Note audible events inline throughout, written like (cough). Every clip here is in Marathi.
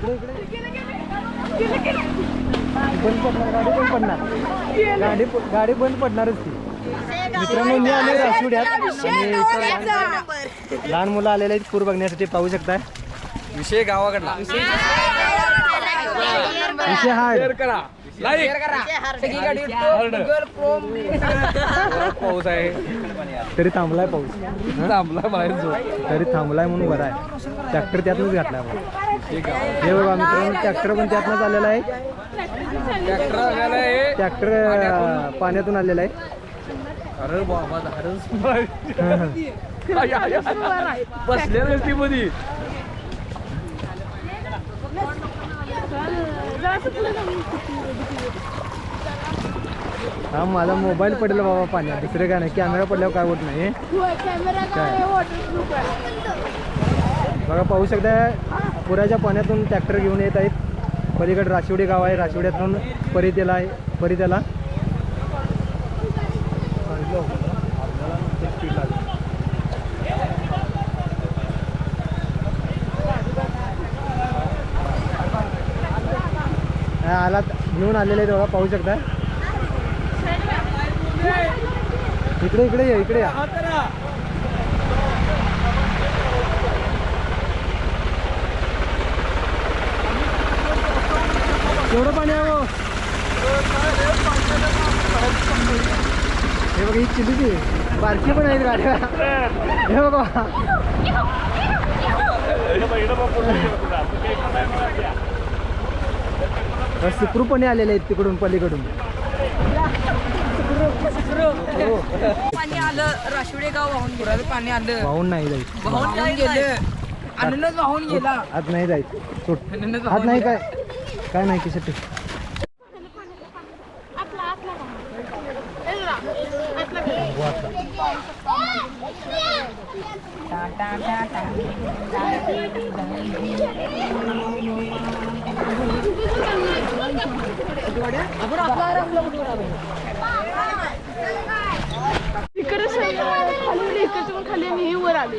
इकडे इकडे. बंद पडणार गाडी बंद पडणार. गाडी गाडी बंद पडणारच ती. मित्रांनो मी आले रासुड्यात आणि इथं लहान- मुलं आलेले आहेत. पूर बघण्यासाठी पाहू शकताय. विषय गावाकडला. विषय हा लाईक. (laughs) पाऊस आहे. तरी थांबलाय पाऊस. थांबला मला तरी थांबलाय म्हणून बरं आहे. ट्रॅक्टर त्यातनंच घातलाय हे बघा मित्रांनो ट्रॅक्टर पण त्यातनंच आलेला आहे. ट्रॅक्टर आलेला आहे. ट्रॅक्टर पाण्यातून. आलेला आहे. अरे बाबा झाडच बसल्या रस्ती मध्ये हा माझा मोबाईल पडला बाबा पाण्यात. दुसरे काय नाही कॅमेरा पडल्यावर काय होत नाही. काय? बघा पाहू शकता पुराच्या पाण्यातून ट्रॅक्टर घेऊन येत आहेत. पलीकडे राशिवडी गाव आहे राशिवड्यातून परितेला आहे परितेला हा, घेऊन आलेले आहेत बघा पाहू शकता इकडे इकडे या इकडे या. एवढं पाणी आहे हो. हे. बघा ही चिलीची बारकी पण आहेत गाड्या. हे बघा. सुखरूपणे आलेले आहेत तिकडून पलीकडून हो. पाणी आलं राशिवडे गाव वाहून गेलं पाणी आलं वाहून नाही जायचं वाहून गेलं वाहून गेला आज नाही जायचं आज वाहून नाही काय काय नाही किसाठी आपला आपला हे बघा. आपला इकडे खाली खाली हे वर आले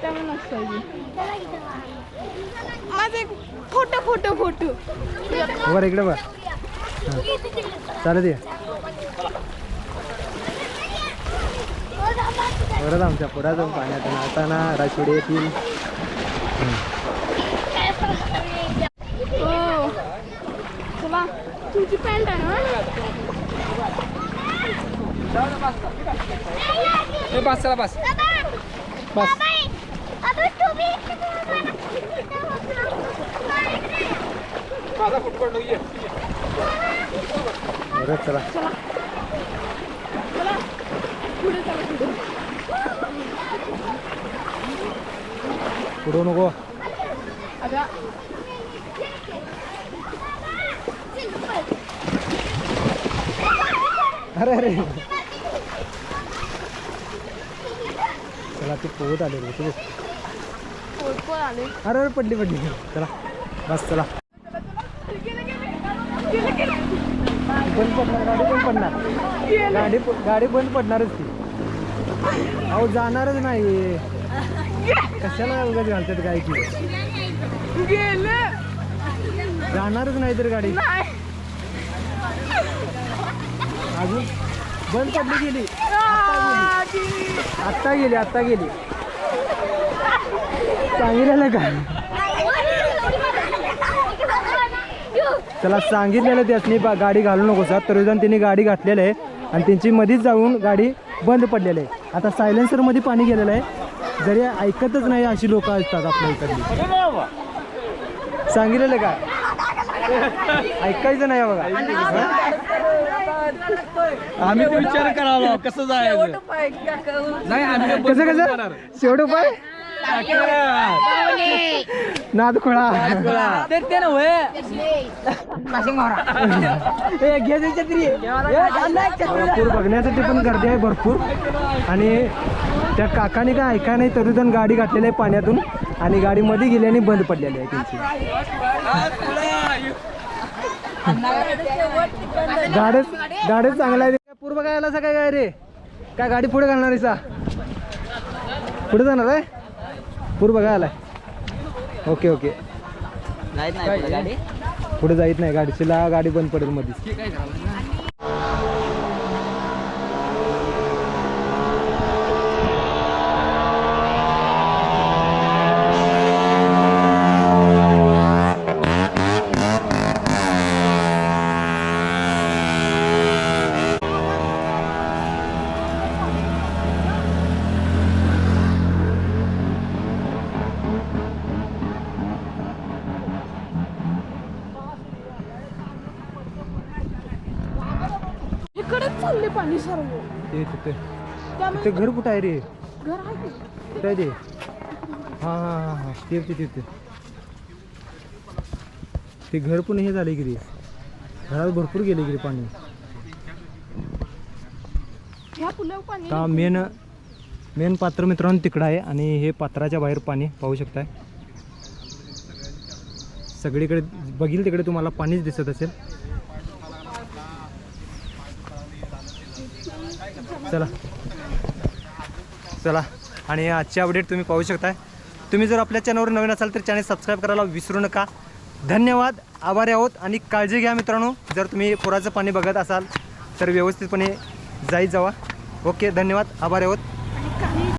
त्यामुळे नसतं माझा एक फोटो फोटो फोटो वर. इकडे बघ चालत ये परत आमच्या पुरात पाण्यात नाचताना राशिवडे येथील. हो चला तुमची पॅन्ट आहे ना हे बस. चला बस बस चला चला. पुढे नको. अरे अरे. चला ती पोहत आले रे अरे अरे पडली पडली. चला. बस चला. बंद पडणार गाडी बंद पडणार. गाडी गाडी बंद पडणारच ती. अहो जाणारच नाही. कशाला उगाच घालतात काय की जाणारच नाही तर गाडी. अजून? बंद पडली गेली. आत्ता गेली. आत्ता गेली सांगितलेलं का? त्याला सांगितलेलं त्यासनी बा गाडी घालू नको सर तरी जाऊन त्यांनी गाडी घातलेलं आहे आणि त्यांची मध्येच जाऊन गाडी बंद पडलेली आहे. आता सायलेन्सरमध्ये पाणी गेलेलं आहे. जरी ऐकतच नाही अशी लोक असतात आपल्या इकडली. सांगितलेलं का? ऐकायचं नाही बघा. आम्ही ते विचार करावा कसं जायचं? नाही आम्ही कसं कसं? शेवट पाय नाद खोळा तर ते नव्हे भरपूर बघण्यासाठी पण गर्दी आहे भरपूर. आणि त्या काकाने काय ऐका नाही तरी पण गाडी घातलेली आहे पाण्यातून. आणि गाडी मध्ये गेली आणि बंद पडलेली आहे त्यांची. गाडीच गाडीच चांगला आहे. पूर्व काय आला काय काय रे काय गाडी पुढे घालणार आहे सा पुढे जाणार आहे? पूर्व काय आलाय. Okay okay. जायत नाही पुढे गाडी? पुढे जायत नाही गाडीला गाडी बंद पडेल मध्येच पाणी ते तिथे त्यामुळे ते घर कुठं आहे रे? घर आहे की? कुठं आहे ते? हां हां हां हां. ते ते घर पण हे झाले की रे. घरात भरपूर गेले की रे पाणी. ह्या पुलावर पाणी आता मेन मेन पात्र मित्रांनो तिकडं आहे आणि हे पात्राच्या बाहेर पाणी पाहू शकताय. सगळीकडे बघील तिकडे तुम्हाला पाणीच दिसत असेल. चला. चला. आणि आजचे अपडेट तुम्ही पाहू शकताय. तुम्ही जर आपल्या चॅनलवर नवीन असाल तर चॅनल सबस्क्राईब करायला विसरू नका. धन्यवाद. आभारी आहोत आणि काळजी घ्या मित्रांनो. जर तुम्ही पुराचं पाणी बघत असाल तर व्यवस्थितपणे जाई जावा. ओके धन्यवाद. आभारी आहोत.